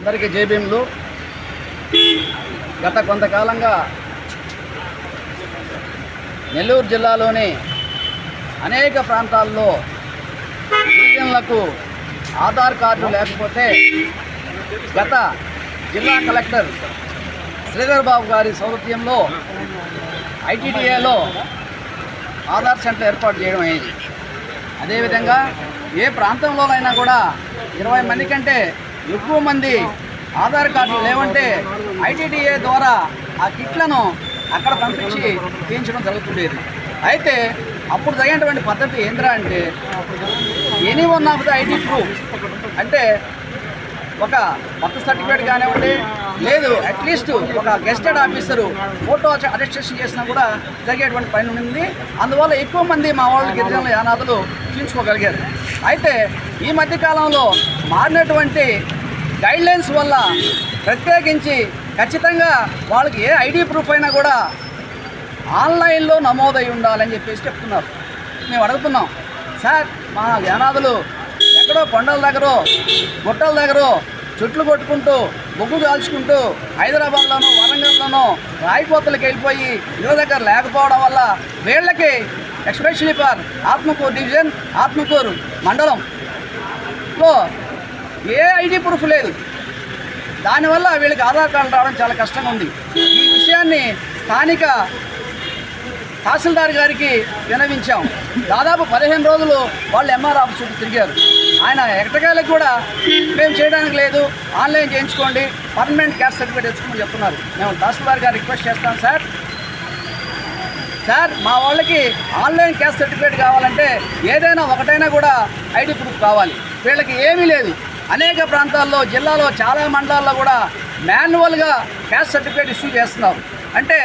అందరికీ జేబీఎంలు గత కొంతకాలంగా నెల్లూరు జిల్లాలోని అనేక ప్రాంతాల్లో గిరిజనులకు ఆధార్ కార్డు లేకపోతే గత జిల్లా కలెక్టర్ శ్రీధర్ బాబు గారి సౌలభ్యంలో ఐటీడీఏలో ఆధార్ సెంటర్ ఏర్పాటు చేయడం అయింది. అదేవిధంగా ఏ ప్రాంతంలోనైనా కూడా ఇరవై మంది కంటే ఎక్కువ మంది ఆధార్ కార్డులు లేవంటే ఐటీడీఏ ద్వారా ఆ కిట్లను అక్కడ పంపించి తీయించడం జరుగుతుండేది. అయితే అప్పుడు తగినటువంటి పద్ధతి ఏంద్రా అంటే any one of the ID proof అంటే ఒక బర్త్ సర్టిఫికేట్ కానివ్వండి లేదు అట్లీస్ట్ ఒక గెస్టెడ్ ఆఫీసరు ఫోటో అటెస్టేషన్ చేసినా కూడా జరిగేటువంటి పని ఉంది. అందువల్ల ఎక్కువ మంది మా వాళ్ళు గిరిజనుల యానాదులు తీర్చుకోగలిగారు అయితే ఈ మధ్యకాలంలో మారినటువంటి గైడ్లైన్స్ వల్ల ప్రత్యేకించి ఖచ్చితంగా వాళ్ళకి ఏ ఐడి ప్రూఫ్ అయినా కూడా ఆన్లైన్లో నమోదై ఉండాలని చెప్పేసి చెప్తున్నారు. మేము అడుగుతున్నాం. సార్ మా యానాదులు ఎక్కడో కొండల దగ్గరో గుట్టల దగ్గర చెట్లు కొట్టుకుంటూ బొగ్గు కాల్చుకుంటూ హైదరాబాద్లోనో వరంగల్లోనో రాయిపోతలకు వెళ్ళిపోయి ఇళ్ళ దగ్గర లేకపోవడం వల్ల వీళ్ళకి especially for Atmakur division Atmakur మండలంలో ఏ ఐడి ప్రూఫ్ లేదు. దానివల్ల వీళ్ళకి ఆధార్ కార్డు రావడం చాలా కష్టంగా ఉంది. ఈ విషయాన్ని స్థానిక తహసీల్దార్ గారికి వినవించాం దాదాపు పదిహేను రోజులు వాళ్ళు ఎంఆర్ ఆఫీస్ చుట్టూ తిరిగారు. ఆయన ఎక్కడికాయలకు కూడా మేము చేయడానికి లేదు. ఆన్లైన్ చేయించుకోండి. పర్మనెంట్ క్యాస్ట్ సర్టిఫికేట్ తెచ్చుకోమని చెప్తున్నారు. మేము తహసీల్దార్ గారు రిక్వెస్ట్ చేస్తాం సార్. సార్ మా వాళ్ళకి ఆన్లైన్ క్యాస్ట్ సర్టిఫికేట్ కావాలంటే ఏదైనా ఒకటైనా కూడా ఐడి ప్రూఫ్ కావాలి. వీళ్ళకి ఏమీ లేదు. అనేక ప్రాంతాల్లో జిల్లాలో చాలా మండలాల్లో కూడా మాన్యువల్గా క్యాస్ట్ సర్టిఫికేట్ ఇష్యూ చేస్తున్నారు అంటే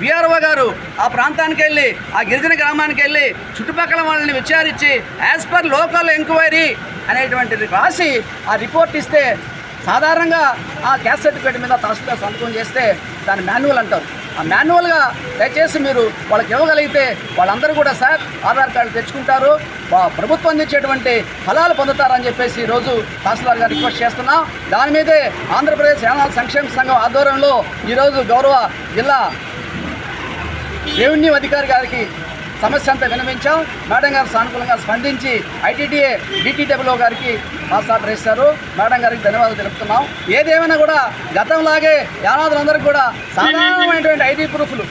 విఆర్ఓ గారు ఆ ప్రాంతానికి వెళ్ళి ఆ గిరిజన గ్రామానికి వెళ్ళి చుట్టుపక్కల వాళ్ళని విచారించి యాజ్ పర్ లోకల్ ఎంక్వైరీ అనేటువంటిది రాసి ఆ రిపోర్ట్ ఇస్తే సాధారణంగా ఆ క్యాస్ట్ సర్టిఫికేట్ మీద తహసీల్దార్ సంతకం చేస్తే దాన్ని మాన్యువల్ అంటారు. మాన్యువల్గా దయచేసి మీరు వాళ్ళకి ఇవ్వగలిగితే వాళ్ళందరూ కూడా సార్ ఆధార్ కార్డు తెచ్చుకుంటారు. వా- ప్రభుత్వం అందించేటువంటి ఫలాలు పొందుతారని చెప్పేసి ఈరోజు తహసీల్దార్ గారు రిక్వెస్ట్ చేస్తున్నాం. దాని మీదే ఆంధ్రప్రదేశ్ యానాల సంక్షేమ సంఘం ఆధ్వర్యంలో ఈరోజు గౌరవ జిల్లా రెవెన్యూ అధికారి గారికి సమస్య అంతా వినవించాం మేడం గారు సానుకూలంగా స్పందించి ఐటీడీఏ డిటిడబ్ల్యూ గారికి పాస్ ఆర్డర్ ఇస్తారు మేడం గారికి ధన్యవాదాలు తెలుపుతున్నాం. ఏదేమైనా కూడా గతంలాగే యానాదులందరికీ కూడా సాధారణమైనటువంటి ఐటీ ప్రూఫ్లు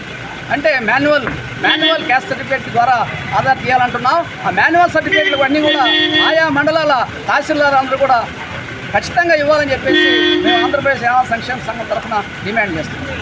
అంటే మాన్యువల్ మాన్యువల్ క్యాస్ట్ సర్టిఫికేట్ ద్వారా ఆధార్ తీయాలంటున్నాం. ఆ మాన్యువల్ సర్టిఫికేట్లు అన్నీ కూడా ఆయా మండలాల తహసీల్దార్ అందరూ కూడా ఖచ్చితంగా ఇవ్వాలని చెప్పేసి మేము ఆంధ్రప్రదేశ్ యానా సంక్షేమ సంఘం తరఫున డిమాండ్ చేస్తున్నాం.